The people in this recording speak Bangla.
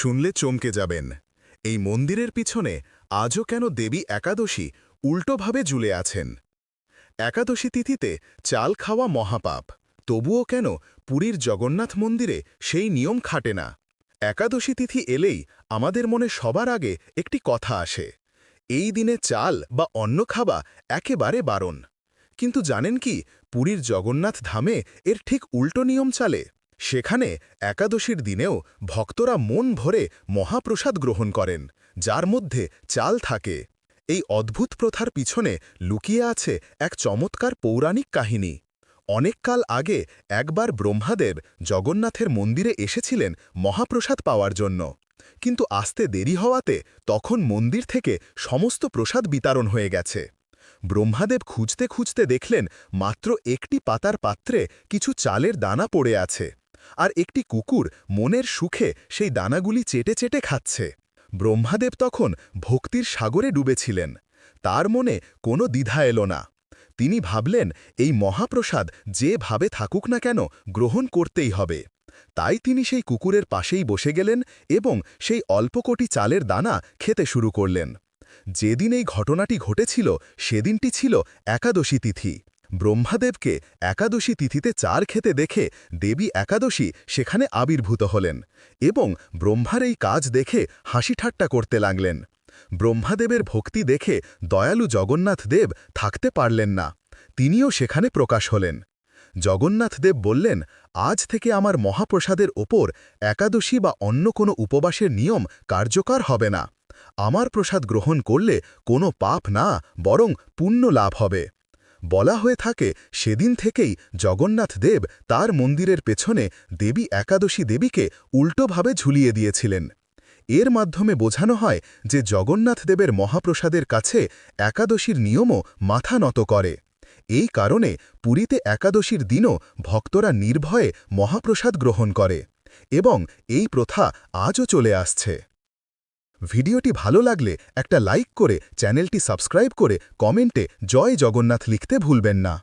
শুনলে চমকে যাবেন। এই মন্দিরের পিছনে আজও কেন দেবী একাদশী উল্টোভাবে জুলে আছেন? একাদশী তিথিতে চাল খাওয়া মহাপাপ, তবুও কেন পুরীর জগন্নাথ মন্দিরে সেই নিয়ম খাটে না? একাদশী তিথি এলেই আমাদের মনে সবার আগে একটি কথা আসে, এই দিনে চাল বা অন্ন খাওয়া একেবারে বারণ। কিন্তু জানেন কি, পুরীর জগন্নাথ ধামে এর ঠিক উল্টো নিয়ম চালে? সেখানে একাদশীর দিনেও ভক্তরা মন ভরে মহাপ্রসাদ গ্রহণ করেন, যার মধ্যে চাল থাকে। এই অদ্ভুত প্রথার পিছনে লুকিয়ে আছে এক চমৎকার পৌরাণিক কাহিনী। অনেককাল আগে একবার ব্রহ্মাদেব জগন্নাথের মন্দিরে এসেছিলেন মহাপ্রসাদ পাওয়ার জন্য। কিন্তু আসতে দেরি হওয়াতে তখন মন্দির থেকে সমস্ত প্রসাদ বিতরণ হয়ে গেছে। ব্রহ্মাদেব খুঁজতে খুঁজতে দেখলেন, মাত্র একটি পাতার পাত্রে কিছু চালের দানা পড়ে আছে। আর একটি কুকুর মনের সুখে সেই দানাগুলি চেটে চেটে খাচ্ছে। ব্রহ্মাদেব তখন ভক্তির সাগরে ডুবেছিলেন। তার মনে কোনো দ্বিধা এলো না। তিনি ভাবলেন, এই মহাপ্রসাদ যেভাবে থাকুক না কেন, গ্রহণ করতেই হবে। তাই তিনি সেই কুকুরের পাশেই বসে গেলেন এবং সেই অল্প কোটি চালের দানা খেতে শুরু করলেন। যেদিন এই ঘটনাটি ঘটেছিল, সেদিনটি ছিল একাদশী তিথি। ব্রহ্মাদেবকে একাদশী তিথিতে চার খেতে দেখে দেবী একাদশী সেখানে আবির্ভূত হলেন এবং ব্রহ্মার এই কাজ দেখে হাসি ঠাট্টা করতে লাগলেন। ব্রহ্মাদেবের ভক্তি দেখে দয়ালু জগন্নাথ দেব থাকতে পারলেন না, তিনিও সেখানে প্রকাশ হলেন। জগন্নাথ দেব বললেন, আজ থেকে আমার মহাপ্রসাদের ওপর একাদশী বা অন্য কোনো উপবাসের নিয়ম কার্যকর হবে না। আমার প্রসাদ গ্রহণ করলে কোনো পাপ না, বরং পুণ্য লাভ হবে। বলা হয়ে থাকে, সেদিন থেকেই জগন্নাথ দেব তার মন্দিরের পেছনে দেবী একাদশী দেবীকে উল্টোভাবে ঝুলিয়ে দিয়েছিলেন। এর মাধ্যমে বোঝানো হয় যে জগন্নাথ দেবের মহাপ্রসাদের কাছে একাদশীর নিয়মও মাথা নত করে। এই কারণে পুরীতে একাদশীর দিনও ভক্তরা নির্ভয়ে মহাপ্রসাদ গ্রহণ করে এবং এই প্রথা আজও চলে আসছে। ভিডিওটি ভালো লাগলে একটা লাইক করে চ্যানেলটি সাবস্ক্রাইব করে কমেন্টে জয় জগন্নাথ লিখতে ভুলবেন না।